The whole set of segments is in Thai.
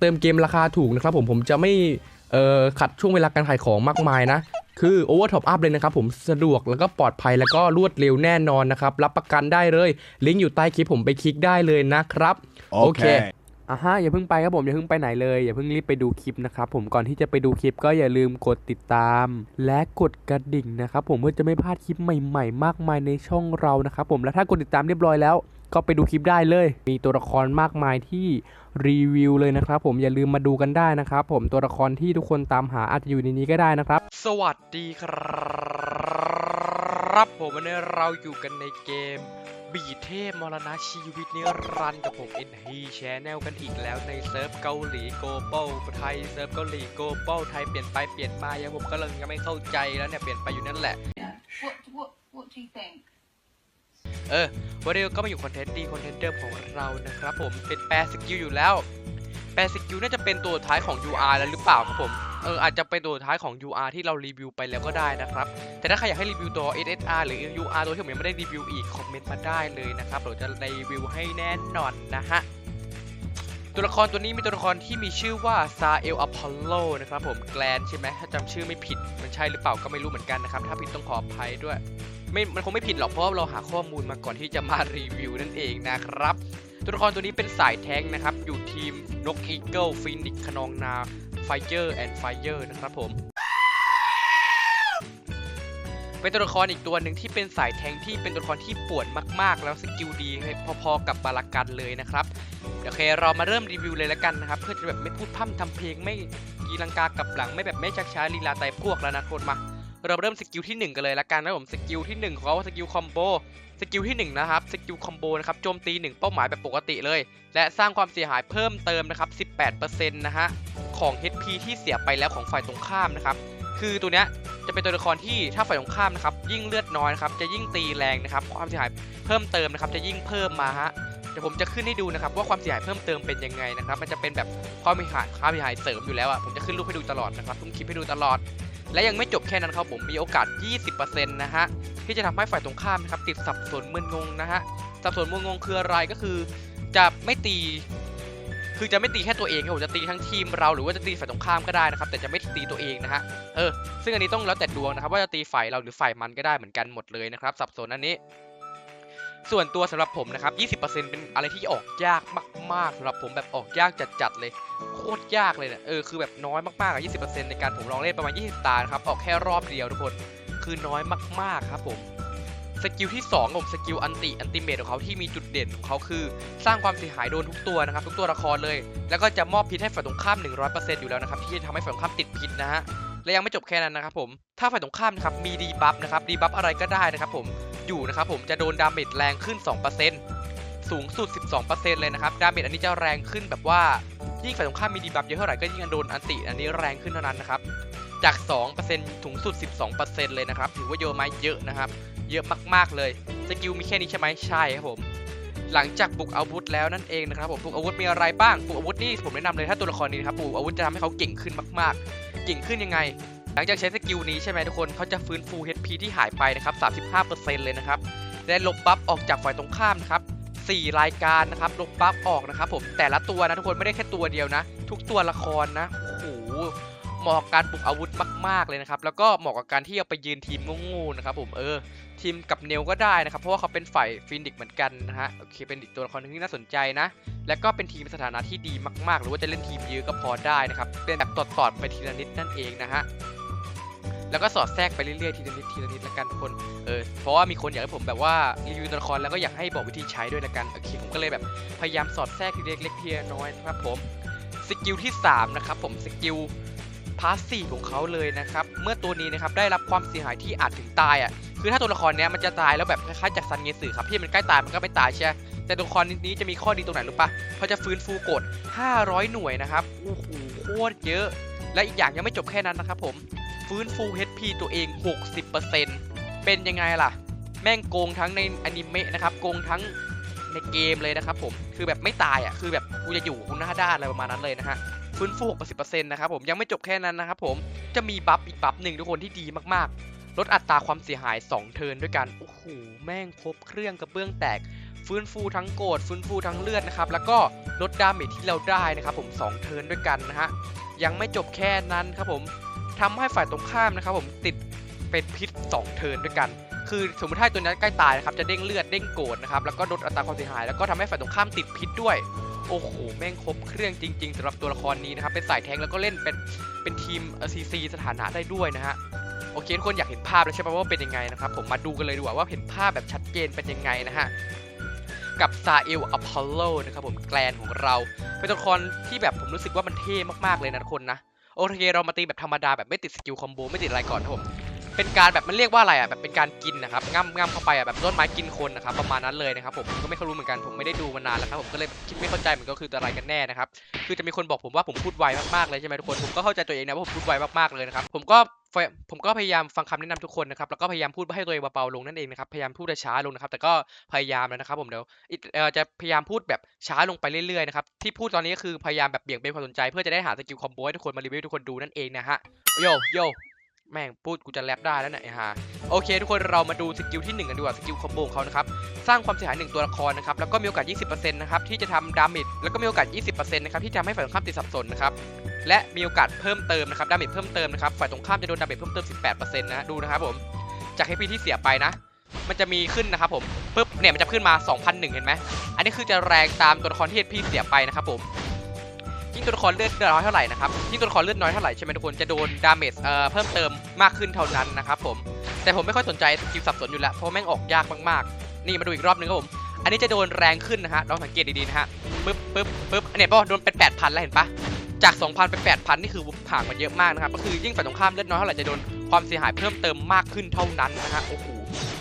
เติมเกมราคาถูกนะครับผมผมจะไม่เอ่อขัดช่วงเวลาการขายของมากมายนะ คือ Over Top Up เลยนะครับผมสะดวกแล้วก็ปลอดภัยแล้วก็รวดเร็วแน่นอนนะครับ รับประกันได้เลย ลิงก์อยู่ใต้คลิปผมไปคลิกได้เลยนะครับ โอเคอะฮะอย่าเพิ่งไปครับผมอย่าเพิ่งไปไหนเลยอย่าเพิ่งรีบไปดูคลิปนะครับผมก่อนที่จะไปดูคลิปก็อย่าลืมกดติดตาม และกดกระดิ่งนะครับผมเพื่อจะไม่พลาดคลิปใหม่ ๆ มากมายในช่องเรานะครับผมและถ้ากดติดตามเรียบร้อยแล้ว ก็ไปดูคลิปได้เลย มีตัวละครมากมายที่รีวิวเลยนะครับผมอย่าลืมมาดูกันได้นะครับผมตัวละครที่ทุกคนตามหาอาจจะอยู่ในนี้ก็ได้นะครับ สวัสดีครับ ผมวันนี้เราอยู่กันในเกม บีเทพมรณะชีวิตนิรันดร์กับผมเอ็นฮีแชนแนลกันอีกแล้วในเซิร์ฟเกาหลีโกโบไทยเซิร์ฟเกาหลีโกโบไทยเปลี่ยนไปเปลี่ยนมายังผมก็เลยยังไม่เข้าใจแล้วเนี่ยเปลี่ยนไปอยู่นั่นแหละ What what what do you think? เออวันนี้ก็มาอยู่คอนเทนต์ดีคอนเทนต์เดิมของเรานะครับผมเป็นแปรสกิลอยู่แล้วแปรสกิลน่าจะเป็นตัวท้ายของ UR แล้วหรือเปล่าครับผมเอออาจจะเป็นตัวท้ายของ UR ที่เรารีวิวไปแล้วก็ได้นะครับ แต่ถ้าใครอยากให้รีวิวตัว SSR หรือ UR ตัวที่ผมยังไม่ได้รีวิวอีกคอมเมนต์มาได้เลยนะครับเราจะรีวิวให้แน่นอนนะฮะตัวละครตัวนี้มีตัวละครที่มีชื่อว่าซาเอลอพอลโลนะครับผมแกลนใช่ไหมถ้าจำชื่อไม่ผิดมันใช่หรือเปล่าก็ไม่รู้เหมือนกันนะครับถ้าผิดต้องขออภัยด้วย ไม่มันคงไม่ผิดหรอกเพราะเราหาข้อมูลมาก่อนที่จะมารีวิวนั่นเองนะครับ ตัวละครตัวนี้เป็นสายแท้งนะครับ อยู่ทีมนกอีเกิลฟินิกขนองนาไฟเ r อร์แอนด์ไฟเ r อร์นะครับผม เป็นตัวละครอีกตัวหนึ่งที่เป็นสายแทงที่เป็นตัวละครที่ป่วนมาก ๆ แล้วสกิลดีพอ ๆ กับบาลากันเลยนะครับเดี๋ยวเคเรามาเริ่มรีวิวเลยแล้วกันนะครับ เพื่อจะแบบไม่พูดพร่ำทำเพลงไม่กีลังกากับหลังไม่แบบไม่ชักช้าลีลาไตพวกแล้วนะคนมา เราเริ่มสกิลที่ 1 กันเลยละกันนะผมสกิลที่ 1 ของเขาสกิลคอมโบสกิลที่ 1 นะครับสกิลคอมโบนะครับโจมตี 1 เป้าหมายแบบปกติเลย และสร้างความเสียหายเพิ่มเติมนะครับ18%นะฮะของ HP ที่เสียไปแล้วของฝ่ายตรงข้ามนะครับคือตัวเนี้ยจะเป็นตัวละครที่ถ้าฝ่ายตรงข้ามนะครับยิ่งเลือดน้อยนะครับจะยิ่งตีแรงนะครับความเสียหายเพิ่มเติมนะครับจะยิ่งเพิ่มมาฮะเดี๋ยวผมจะขึ้นให้ดูนะครับว่าความเสียหายเพิ่มเติมเป็นยังไงนะครับมันจะเป็นแบบความเสียหายความเสียหายเสริมอยู่แล้วอะผมจะขึ้นรูปให้ดูตลอดนะครับทุกคลิปให้ดูตลอด และยังไม่จบแค่นั้นครับผมมีโอกาส 20%นะฮะที่จะทำให้ฝ่ายตรงข้ามนะครับติดสับสนมึนงงนะฮะสับสนมึนงงคืออะไรก็คือ จะไม่ตี คือจะไม่ตีแค่ตัวเองครับผมจะตีทั้งทีมเราหรือว่าจะตีฝ่ายตรงข้ามก็ได้นะครับ แต่จะไม่ตีตัวเองนะฮะเออซึ่งอันนี้ต้องแล้วแต่ดวงนะครับ ว่าจะตีฝ่ายเราหรือฝ่ายมันก็ได้เหมือนกันหมดเลยนะครับ สับสนอันนี้ ส่วนตัวสำหรับผมนะครับ 20%เป็นอะไรที่ออกยากมากๆสำหรับผมแบบออกยากจัดๆเลย โคตรยากเลยเนี่ยเออคือแบบน้อยมากๆอะ20%ในการผมลองเล่นประมาณ 20 ตานะครับ ออกแค่รอบเดียวทุกคนคือน้อยมากๆครับผมสกิลที่2ผมสกิลอันติอันติเมทของเขาที่มีจุดเด่นของเขาคือ สร้างความเสียหายโดนทุกตัวนะครับ ทุกตัวละครเลย แล้วก็จะมอบพิษให้ฝ่ายตรงข้าม 100%อยู่แล้วนะครับที่จะทำให้ฝ่ายตรงข้ามติดพิษนะฮะและยังไม่จบแค่นั้นนะครับผมถ้าฝ่ายตรงข้ามนะครับมีดีบัฟนะครับดีบัฟอะไรก็ได้นะครับผม อยู่นะครับผมจะโดนดาเมจแรงขึ้น 2%สูงสุด 12%เลยนะครับ ดาเมจอันนี้จะแรงขึ้นแบบว่ายิ่งฝ่ายตรงข้ามมีดีบัฟเยอะเท่าไหร่ก็ยิ่งโดนอันติอันนี้แรงขึ้นเท่านั้นนะครับ จาก 2%สูงสุด 12%เลยนะครับถือว่าเยอะไหมเยอะนะครับ เยอะมากๆเลย สกิลมีแค่นี้ใช่ไหมใช่ครับผม หลังจากปลุกอาวุธแล้วนั่นเองนะครับผมปลุกอาวุธมีอะไรบ้างปลุกอาวุธนี่ผมแนะนำเลยถ้าตัวละครนี้นะครับปลุกอาวุธจะทำให้เขาเก่งขึ้นมาก ๆ เก่งขึ้นยังไง หลังจากใช้สกิลนี้ใช่ไหมทุกคนเขาจะฟื้นฟู HP ที่หายไปนะครับ35%เลยนะครับและลบบัฟออกจากฝ่ายตรงข้ามนะครับ4รายการนะครับลบบัฟออกนะครับผมแต่ละตัวนะทุกคนไม่ได้แค่ตัวเดียวนะ ทุกตัวละครนะโอ้โหเหมาะกับการปลุกอาวุธมาก ๆเลยนะครับแล้วก็เหมาะกับการที่เอาไปยืนทีมง่ๆนะครับผมเออทีมกับเนลก็ได้นะครับเพราะว่าเขาเป็นฝ่ายฟินิกเหมือนกันนะฮะโอเคเป็นอีกตัวละครที่น่าสนใจนะ แล้วก็เป็นทีมสถานะที่ดีมากๆ หรือว่าจะเล่นทีมเยอะก็พอได้นะครับเป็นแบบตอดๆไปทีละนิดนั่นเองนะฮะ แล้วก็สอดแทรกไปเรื่อยๆทีละนิดทีละนิดล้วกันทุกคนเออเพราะว่ามีคนอยากให้ผมแบบว่ารีวิวตัวละครแล้วก็อยากให้บอกวิธีใช้ด้วยละกันโอเคผมก็เลยแบบพยายามสอดแทรกทีเล็กๆทีละน้อยนะครับผมสกิลที่3นะครับผมสกิลพาสซีของเขาเลยนะครับ เมื่อตัวนี้นะครับได้รับความเสียหายที่อาจถึงตายอะ คือถ้าตัวละครเนี้ยมันจะตายแล้วแบบคล้ายๆจากซันเงสือครับที่มันใกล้ตายมันก็ไม่ตายใช่ แต่ตัวละครนี้จะมีข้อดีตรงไหนรู้ปะเขาจะฟื้นฟูกด 500 หน่วยนะครับ โอ้โหโคตรเยอะ และอีกอย่างยังไม่จบแค่นั้นนะครับผม ฟื้นฟู HP ตัวเอง 60%เป็นยังไงล่ะ แม่งโกงทั้งในอนิเมะนะครับ โกงทั้งในเกมเลยนะครับผม คือแบบไม่ตายอะ คือแบบกูจะอยู่กูหน้าด้านอะไรประมาณนั้นเลยนะฮะ ฟื้นฟู 60%นะครับผม ยังไม่จบแค่นั้นนะครับผม จะมีบัฟอีกบัฟหนึ่งทุกคนที่ดีมากๆ ลดอัตราความเสียหาย 2 เทิร์นด้วยกัน โอ้โห แม่งครบเครื่องกระเบื้องแตก ฟื้นฟูทั้งโกรธฟื้นฟูทั้งเลือดนะครับ แล้วก็ลดดาเมจที่เราได้นะครับผมสองเทิร์นด้วยกันนะฮะ ยังไม่จบแค่นั้นครับผม ทำให้ฝ่ายตรงข้ามนะครับผมติดเป็นพิษสองเทิร์นด้วยกัน คือสมมติถ้าตัวนั้ใกล้ตายนะครับจะเด้งเลือดเด้งโกรธนะครับแล้วก็ลดอัตราความเสียหาย แล้วก็ทำให้ฝ่ายตรงข้ามติดพิษด้วยโอ้โหแม่งครบเครื่องจริง ๆสำหรับตัวละครนี้นะครับเป็นสายแทงแล้วก็เล่นเป็นเป็นทีมซีซีสถานะได้ด้วยนะฮะโอเคทุกคนอยากเห็นภาพแล้วใช่ไหมว่าเป็นยังไงนะครับผมมาดูกันเลยดีกว่าว่าเห็นภาพแบบชัดเจนเป็นยังไงนะฮะกับซาเอลอพอลโลนะครับผมแกลนของเรา เป็นตัวละครที่แบบผมรู้สึกว่ามันเท่มากๆเลยนะทุกคนนะ โอเคเรามาตีแบบธรรมดาแบบไม่ติดสกิลคอมโบไม่ติดอะไรก่อนครับผมเป็นการแบบมันเรียกว่าอะไรอะแบบเป็นการกินนะครับง่ำง่ำเข้าไปอะแบบต้นไม้กินคนนะครับประมาณนั้นเลยนะครับผมก็ไม่เข้ารู้เหมือนกันผมไม่ได้ดูมานานแล้วครับผมก็เลยคิดไม่เข้าใจเหมือนก็คืออะไรกันแน่นะครับคือจะมีคนบอกผมว่าผมพูดไวมากๆเลยใช่ไหมทุกคนผมก็เข้าใจตัวเองนะว่าผมพูดไวมากๆเลยนะครับผมก็ ผมก็พยายามฟังคำแนะนำทุกคนนะครับแล้วก็พยายามพูดให้ตัวเองเบาๆลงนั่นเองนะครับพยายามพูดช้าลงนะครับ แต่ก็พยายามแล้วนะครับ ผมเดี๋ยวจะพยายามพูดแบบช้าลงไปเรื่อยๆนะครับที่พูดตอนนี้ก็คือพยายามแบบเบี่ยงเบนความสนใจ เพื่อจะได้หาสกิลคอมโบให้ทุกคนมารีวิวทุกคนดูนั่นเองนะฮะโยโย แม่งพูดกูจะแรปได้แล้วเนี่ยไอ้ห่าโอเค ทุกคนเรามาดูสกิลที่ 1 กันดีกว่าสกิลคอมโบของเขานะครับสร้างความเสียหาย 1 ตัวละครนะครับแล้วก็มีโอกาส 20%นะครับที่จะทำดาเมจแล้วก็มีโอกาส 20%นะครับที่จะทำให้ฝ่ายตรงข้ามติดสับสนนะครับและมีโอกาสเพิ่มเติมนะครับดาเมจเพิ่มเติมนะครับฝ่ายตรงข้ามจะโดนดาเมจเพิ่มเติม 18%นะดูนะครับผมจาก HP ที่เสียไปนะมันจะมีขึ้นนะครับผมปึ๊บเนี่ยมันจะขึ้นมา 2,001 เห็นไหมอันนี้คือจะแรงตามตัวละครที่ HP เสียไปนะครับผม ยิ่งตัวละครเลือดน้อยเท่าไหร่นะครับยิ่งตัวละครเลือดน้อยเท่าไหร่ใช่ไหมทุกคนจะโดนดาเมจเอ่อเพิ่มเติมมากขึ้นเท่านั้นนะครับผมแต่ผมไม่ค่อยสนใจสกิลสับสนอยู่แล้วเพราะแม่งออกยากมากๆ นี่มาดูอีกรอบนึงครับผมอันนี้จะโดนแรงขึ้นนะฮะลองสังเกตดีๆนะฮะปึ๊บปึ๊บปึ๊บเนี้ยป่ะโดนเป็น8,000แล้วเห็นปะจาก 2,000 เป็น 8,000 นี่คือห่างมันเยอะมากนะครับ ก็คือยิ่งฝ่ายตรงข้ามเลือดน้อยเท่าไหร่จะโดนความเสียหายเพิ่มเติมมากขึ้นเท่านั้นนะฮะ โอ้โห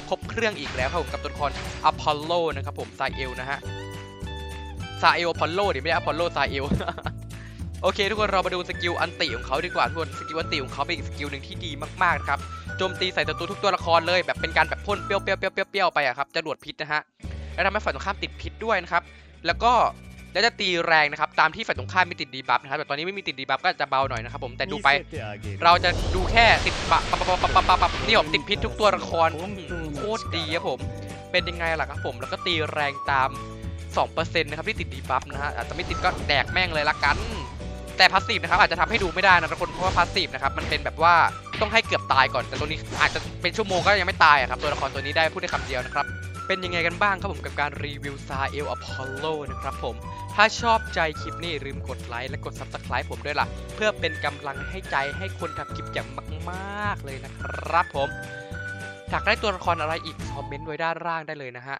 ครบเครื่องอีกแล้วครับผมกับตัวละครอพอลโลนะครับผม ซาเอลนะฮะ ซาเอลอพอลโลดิไม่ได้อพอลโลซาเอล โอเค ทุกคนเรามาดูสกิลอันติของเขาดีกว่าทุกคนสกิลอันติของเขาเป็นอีกสกิลหนึ่งที่ดีมากๆนะครับโจมตีใส่ศัตรูทุกตัวละครเลยแบบเป็นการแบบพ่นเปรี้ยวๆเปรี้ยวๆเปรี้ยวๆไปอะครับจรวดพิษนะฮะแล้วทำให้ฝ่ายตรงข้ามติดพิษด้วยนะครับแล้วก็แล้วจะตีแรงนะครับตามที่ฝ่ายตรงข้ามมีติดดีบัฟนะครับแต่ตอนนี้ไม่มีติดดีบัฟก็จะเบาหน่อยนะครับผมแต่ดูไป เราจะดูแค่ติดปะปะปะปะปะปะปะนี่ผมติดพิษทุกตัวละครโคตรดีครับผม เป็นยังไงล่ะครับผมแล้วก็ตีแรงตาม2%นะครับที่ติดดีบัฟนะฮะอาจจะไม่ติดก็แดกแม่งเลยละกัน แต่พาสซีฟนะครับอาจจะทำให้ดูไม่ได้นะทุกคนเพราะว่าพาสซีฟนะครับมันเป็นแบบว่าต้องให้เกือบตายก่อน แต่ตัวนี้อาจจะเป็นชั่วโมงก็ยังไม่ตายครับตัวละครตัวนี้ได้พูดได้คำเดียวนะครับเป็นยังไงกันบ้างครับผมกับการรีวิวซาเอลอพอลโลนะครับผม ถ้าชอบใจคลิปนี้ลืมกดไลค์และกด Subscribe ผมด้วยล่ะ เพื่อเป็นกำลังให้ใจให้คนทำคลิปอย่างมากๆเลยนะครับผมอยากได้ตัวละครอะไรอีกคอมเมนต์ไว้ด้านล่างได้เลยนะฮะ